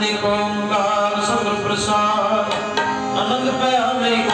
ਆਨੰਦੀ ਓੰਕਾਰ ਸਤਿ ਪ੍ਰਸਾਦ ਆਨੰਦ ਪਿਆ ਮੇਰੀ